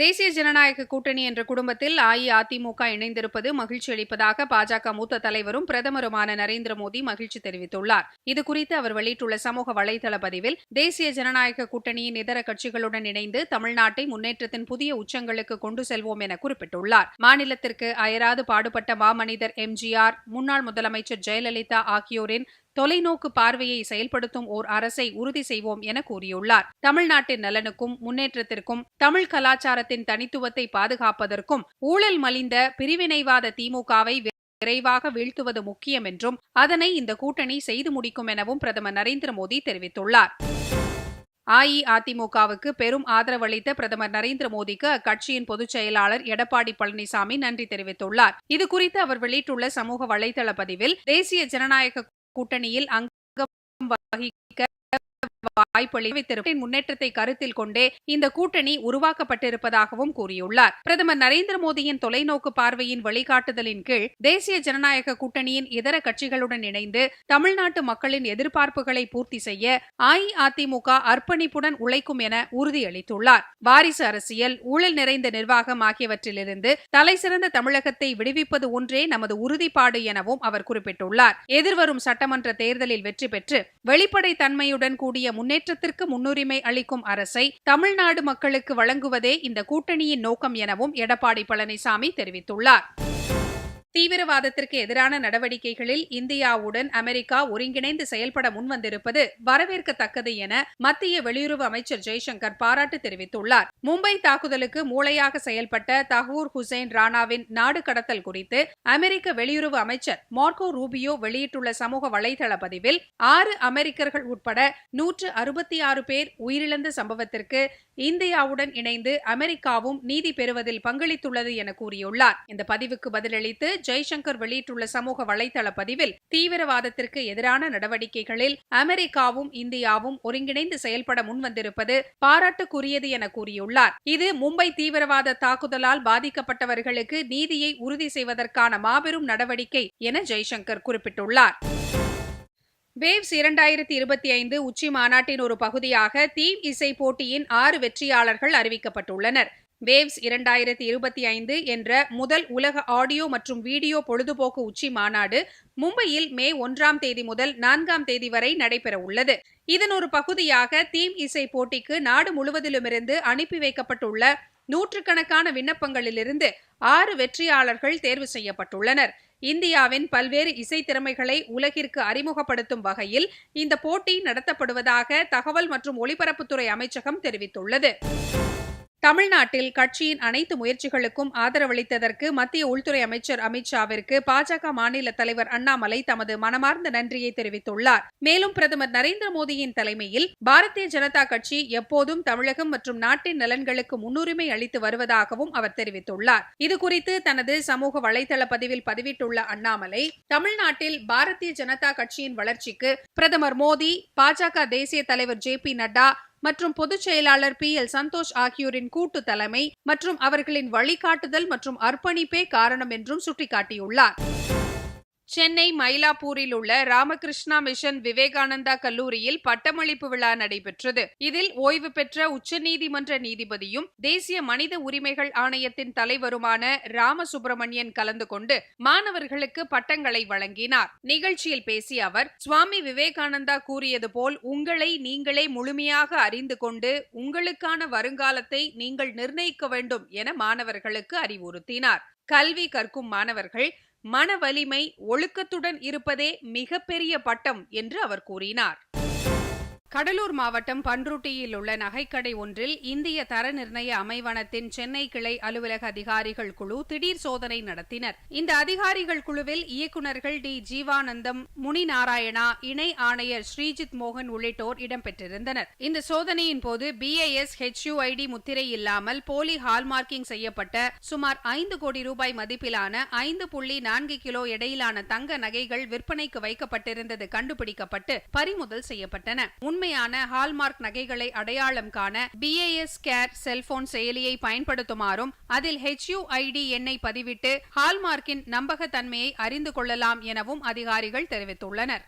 தேசிய ஜனநாயக கூட்டணி என்ற குடும்பத்தில் அஇஅதிமுக இணைந்திருப்பது மகிழ்ச்சி அளிப்பதாக பாஜக மூத்த தலைவரும் பிரதமருமான நரேந்திர மோடி மகிழ்ச்சி தெரிவித்துள்ளார். இதுகுறித்து அவர் வெளியிட்டுள்ள சமூக வலைதள பதிவில் தேசிய ஜனநாயக கூட்டணியின் இதர கட்சிகளுடன் இணைந்து தமிழ்நாட்டை முன்னேற்றத்தின் புதிய உச்சங்களுக்கு கொண்டு செல்வோம் என குறிப்பிட்டுள்ளார். மாநிலத்திற்கு அயராது பாடுபட்ட மாமனிதர் எம்ஜிஆர் முன்னாள் முதலமைச்சர் ஜெயலலிதா ஆகியோரின் தொலைநோக்கு பார்வையை செயல்படுத்தும் ஓர் அரசை உறுதி செய்வோம் என கூறியுள்ளார். தமிழ்நாட்டின் நலனுக்கும் முன்னேற்றத்திற்கும் தமிழ் கலாச்சாரத்தின் தனித்துவத்தை பாதுகாப்பதற்கும் ஊழல் மலிந்த பிரிவினைவாத திமுகவை விரைவாக வீழ்த்துவது முக்கியம் என்றும் அதனை இந்த கூட்டணி செய்து முடிக்கும் எனவும் பிரதமர் நரேந்திர மோடி தெரிவித்துள்ளார். அஇஅதிமுகவுக்கு பெரும் ஆதரவளித்த பிரதமர் நரேந்திர மோடிக்கு அக்கட்சியின் பொதுச் செயலாளர் எடப்பாடி பழனிசாமி நன்றி தெரிவித்துள்ளார். இதுகுறித்து அவர் வெளியிட்டுள்ள சமூக வலைதள பதிவில் தேசிய ஜனநாயக கூட்டணியில் அங்கம் வகிக்க வாய்ப்பளித்திருப்பின் முன்னேற்றத்தை கருத்தில் கொண்டே இந்த கூட்டணி உருவாக்கப்பட்டிருப்பதாகவும் கூறியுள்ளார். பிரதமர் நரேந்திர மோடியின் தொலைநோக்கு பார்வையின் வழிகாட்டுதலின் கீழ் தேசிய ஜனநாயக கூட்டணியின் இதர கட்சிகளுடன் இணைந்து தமிழ்நாட்டு மக்களின் எதிர்பார்ப்புகளை பூர்த்தி செய்ய அஇஅதிமுக அர்ப்பணிப்புடன் உழைக்கும் என உறுதியளித்துள்ளார். வாரிசு அரசியல் ஊழல் நிறைந்த நிர்வாகம் ஆகியவற்றிலிருந்து தலைசிறந்த தமிழகத்தை விடுவிப்பது ஒன்றே நமது உறுதிப்பாடு எனவும் அவர் குறிப்பிட்டுள்ளார். எதிர்வரும் சட்டமன்ற தேர்தலில் வெற்றி பெற்று வெளிப்படை தன்மையுடன் கூடிய முன்னேற்றத்திற்கு முன்னுரிமை அளிக்கும் அரசை தமிழ்நாடு மக்களுக்கு வழங்குவதே இந்த கூட்டணியின் நோக்கம் எனவும் எடப்பாடி பழனிசாமி தெரிவித்துள்ளார். தீவிரவாதத்திற்கு எதிரான நடவடிக்கைகளில் இந்தியாவுடன் அமெரிக்கா ஒருங்கிணைந்து செயல்பட முன்வந்திருப்பது வரவேற்கத்தக்கது என மத்திய வெளியுறவு அமைச்சர் ஜெய்சங்கர் பாராட்டு தெரிவித்துள்ளார். மும்பை தாக்குதலுக்கு மூளையாக செயல்பட்ட தஹூர் ஹுசைன் ராணாவின் நாடு கடத்தல் குறித்து அமெரிக்க வெளியுறவு அமைச்சர் மார்கோ ரூபியோ வெளியிட்டுள்ள சமூக வலைதள பதிவில் ஆறு அமெரிக்கர்கள் உட்பட நூற்று அறுபத்தி ஆறு பேர் உயிரிழந்த சம்பவத்திற்கு இந்தியாவுடன் இணைந்து அமெரிக்காவும் நீதி பெறுவதில் பங்களித்துள்ளது என கூறியுள்ளார். இந்த பதிவுக்கு பதிலளித்து ஜெய்சங்கர் வெளியிட்டுள்ள சமூக வலைதள பதிவில் தீவிரவாதத்திற்கு எதிரான நடவடிக்கைகளில் அமெரிக்காவும் இந்தியாவும் ஒருங்கிணைந்து செயல்பட முன்வந்திருப்பது பாராட்டுக்குரியது என கூறியுள்ளார். இது மும்பை தீவிரவாத தாக்குதலால் பாதிக்கப்பட்டவர்களுக்கு நீதியை உறுதி செய்வதற்கான மாபெரும் நடவடிக்கை என ஜெய்சங்கர் குறிப்பிட்டுள்ளார். வேவ்ஸ் இரண்டாயிரத்தி இருபத்தி ஐந்து உச்சி மாநாட்டின் ஒரு பகுதியாக தீம் இசை போட்டியின் ஆறு வெற்றியாளர்கள் அறிவிக்கப்பட்டுள்ளனர். வேவ்ஸ் இரண்டாயிரத்தி இருபத்தி ஐந்து என்ற முதல் உலக ஆடியோ மற்றும் வீடியோ பொழுதுபோக்கு உச்சி மாநாடு மும்பையில் மே ஒன்றாம் தேதி முதல் நான்காம் தேதி வரை நடைபெற உள்ளது. இதன் ஒரு பகுதியாக தீம் இசை போட்டிக்கு நாடு முழுவதிலுமிருந்து அனுப்பி வைக்கப்பட்டுள்ள நூற்றுக்கணக்கான விண்ணப்பங்களிலிருந்து ஆறு வெற்றியாளர்கள் தேர்வு செய்யப்பட்டுள்ளனர். இந்தியாவின் பல்வேறு இசை திறமைகளை உலகிற்கு அறிமுகப்படுத்தும் வகையில் இந்த போட்டி நடத்தப்படுவதாக தகவல் மற்றும் ஒலிபரப்புத்துறை அமைச்சகம் தெரிவித்துள்ளது. தமிழ்நாட்டில் கட்சியின் அனைத்து முயற்சிகளுக்கும் ஆதரவளித்ததற்கு மத்திய உள்துறை அமைச்சர் அமித்ஷாவிற்கு பாஜக மாநில தலைவர் அண்ணாமலை தமது மனமார்ந்த நன்றியை தெரிவித்துள்ளார். மேலும் பிரதமர் நரேந்திர மோடியின் தலைமையில் பாரதிய ஜனதா கட்சி எப்போதும் தமிழகம் மற்றும் நாட்டின் நலன்களுக்கு முன்னுரிமை அளித்து வருவதாகவும் அவர் தெரிவித்துள்ளார். இதுகுறித்து தனது சமூக வலைதள பதிவில் பதிவிட்டுள்ள அண்ணாமலை தமிழ்நாட்டில் பாரதிய ஜனதா கட்சியின் வளர்ச்சிக்கு பிரதமர் மோடி பாஜக தேசிய தலைவர் ஜே பி நட்டா மற்றும் பொதுச் செயலாளர் பி. எல். சந்தோஷ் ஆகியோரின் கூட்டு தலைமை மற்றும் அவர்களின் வழிகாட்டுதல் மற்றும் அர்ப்பணிப்பே காரணம் என்றும் சுட்டிக்காட்டியுள்ளார். சென்னை மயிலாப்பூரில் உள்ள ராமகிருஷ்ணா மிஷன் விவேகானந்தா கல்லூரியில் பட்டமளிப்பு விழா நடைபெற்றது. இதில் ஓய்வு பெற்ற உச்சநீதிமன்ற நீதிபதியும் தேசிய மனித உரிமைகள் ஆணையத்தின் தலைவருமான ராமசுப்பிரமணியன் கலந்து கொண்டு மாணவர்களுக்கு பட்டங்களை வழங்கினார். நிகழ்ச்சியில் பேசிய அவர் சுவாமி விவேகானந்தா கூறியது போல் உங்களை நீங்களே முழுமையாக அறிந்து கொண்டு உங்களுக்கான வருங்காலத்தை நீங்கள் நிர்ணயிக்க வேண்டும் என மாணவர்களுக்கு அறிவுறுத்தினார். கல்வி கற்கும் மாணவர்கள் மன வலிமை ஒழுக்கத்துடன் இருப்பதே மிகப்பெரிய பட்டம் என்று அவர் கூறினார். கடலூர் மாவட்டம் பன்ருட்டியில் உள்ள நகைக்கடை ஒன்றில் இந்திய தர நிர்ணய அமைவனத்தின் சென்னை கிளை அலுவலக அதிகாரிகள் குழு திடீர் சோதனை நடத்தினர். இந்த அதிகாரிகள் குழுவில் இயக்குநர்கள் டி. ஜீவானந்தம் முனி நாராயணா இணை ஆணையர் ஸ்ரீஜித் மோகன் உள்ளிட்டோர் இடம்பெற்றிருந்தனர். இந்த சோதனையின் போது பிஏஎஸ் ஹெச்யூஐடி முத்திரை இல்லாமல் போலி ஹால்மார்க்கிங் செய்யப்பட்ட சுமார் ஐந்து கோடி ரூபாய் மதிப்பிலான ஐந்து புள்ளி நான்கு கிலோ எடையிலான தங்க நகைகள் விற்பனைக்கு வைக்கப்பட்டிருந்தது கண்டுபிடிக்கப்பட்டு பறிமுதல் செய்யப்பட்டன. உண்மையான ஹால்மார்க் நகைகளை அடையாளம் காண பிஏஎஸ் கேர் செல்போன் செயலியை பயன்படுத்துமாறும் அதில் ஹெச்யூஐடி எண்ணை பதிவிட்டு ஹால்மார்க்கின் நம்பகத்தன்மையை அறிந்து கொள்ளலாம் எனவும் அதிகாரிகள் தெரிவித்துள்ளனர்.